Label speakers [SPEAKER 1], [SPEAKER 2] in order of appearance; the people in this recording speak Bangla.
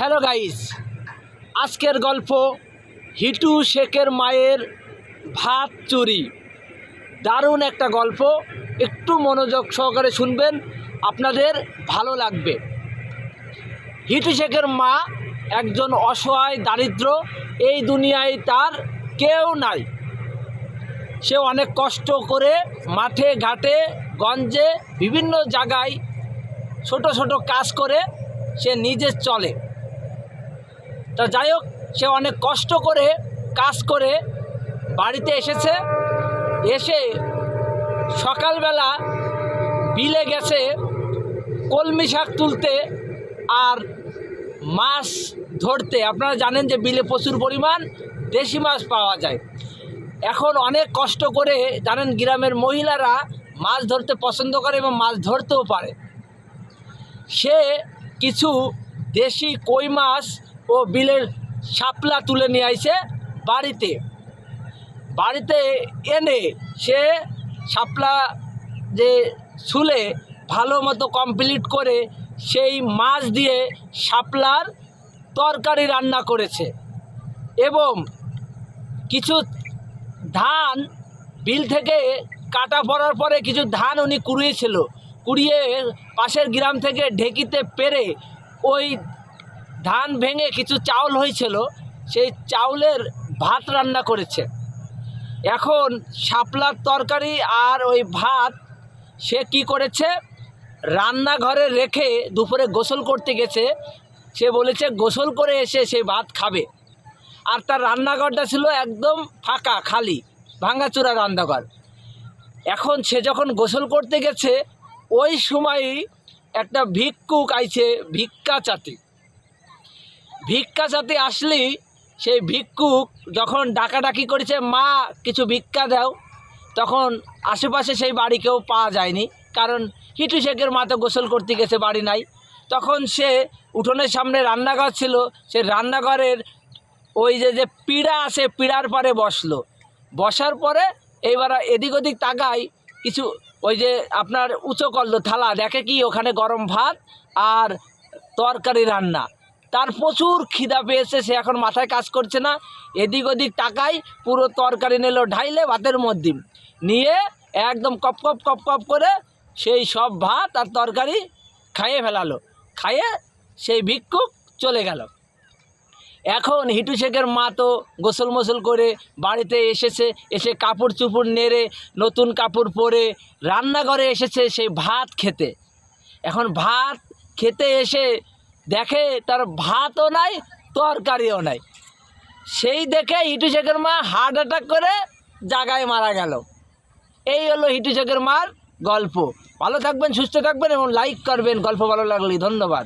[SPEAKER 1] হ্যালো গাইস, আজকের গল্প হিটু শেখের মায়ের ভাত চুরি। দারুণ একটা গল্প, একটু মনোযোগ সহকারে শুনবেন, আপনাদের ভালো লাগবে। হিটু শেখের মা একজন অসহায় দারিদ্র, এই দুনিয়ায় তার কেউ নাই। সে অনেক কষ্ট করে মাঠে, ঘাটে, গঞ্জে, বিভিন্ন জায়গায় ছোট ছোট কাজ করে সে নিজে চলে। তা যাই হোক, সে অনেক কষ্ট করে, কাজ করে বাড়িতে এসেছে। এসে সকালবেলা বিলে গেছে, কলমি শাক তুলতে আর মাছ ধরতে। আপনারা জানেন যে বিলে প্রচুর পরিমাণ দেশি মাছ পাওয়া যায়। এখন অনেক কষ্ট করে, জানেন, গ্রামের মহিলারা মাছ ধরতে পছন্দ করে এবং মাছ ধরতেও পারে। সে কিছু দেশি কই মাছ ও বিলের শাপলা তুলে নিয়ে আইছে বাড়িতে। বাড়িতে এনে সে শাপলা যে ছুলে ভালো মতো কমপ্লিট করে সেই মাছ দিয়ে শাপলার তরকারি রান্না করেছে এবং কিছু ধান বিল থেকে কাটা পড়ার পরে কিছু ধান উনি কুড়িয়েছিল। কুড়িয়ে পাশের গ্রাম থেকে ঢেকিতে পেরে ওই ধান ভেঙে কিছু চাউল হয়েছিল, সেই চাউলের ভাত রান্না করেছে। এখন শাপলার তরকারি আর ওই ভাত, সে কি করেছে? রান্নাঘরে রেখে দুপুরে গোসল করতে গেছে। সে বলেছে, গোসল করে এসে সেই ভাত খাবে। আর তার রান্নাঘরটা ছিল একদম ফাঁকা, খালি, ভাঙাচোরা রান্নাঘর। এখন সে যখন গোসল করতে গেছে, ওই সময়ই একটা ভিক্ষুক আইছে, ভিক্ষা চাতে। ভিক্ষা চাতে আসলেই সেই ভিক্ষুক যখন ডাকাডাকি করেছে, মা, কিছু ভিক্ষা দাও। তখন আশেপাশে সেই বাড়ি কেউ পাওয়া যায়নি, কারণ হিটু শেখের মা তো গোসল করতে গেছে, বাড়ি নাই। তখন সে উঠোনের সামনে রান্নাঘর ছিল সে রান্নাঘরের ওই যে যে পিড়া আছে, পিড়ার পরে বসল। বসার পরে এইবার এদিক ওদিক তাকাই, কিছু ওই যে আপনার উঁচু করল থালা, দেখে কি ওখানে গরম ভাত আর তরকারি রান্না। তার প্রচুর খিদা পেয়েছে, সে এখন মাথায় কাজ করছে না। এদিক ওদিক টাকায় পুরো তরকারি নিল ঢাইলে ভাতের মধ্যে। নিয়ে একদম কপ কপ কপ কপ করে সেই সব ভাত আর তরকারি খাইয়ে ফেলালো। খাইয়ে সেই ভিক্ষুক চলে গেল। এখন হিটু শেখের মা তো গোসল মোসল করে বাড়িতে এসেছে, এসে কাপড় চুপড় নেড়ে, নতুন কাপড় পরে রান্নাঘরে এসেছে সেই ভাত খেতে। এখন ভাত খেতে এসে দেখে তার ভাতও নাই, তরকারিও নাই। সেই দেখে হিটু শেখের মা হার্ট অ্যাটাক করে জাগায় মারা গেল। এই হলো হিটু শেখের মার গল্প। ভালো থাকবেন, সুস্থ থাকবেন এবং লাইক করবেন। গল্প ভালো লাগলে ধন্যবাদ।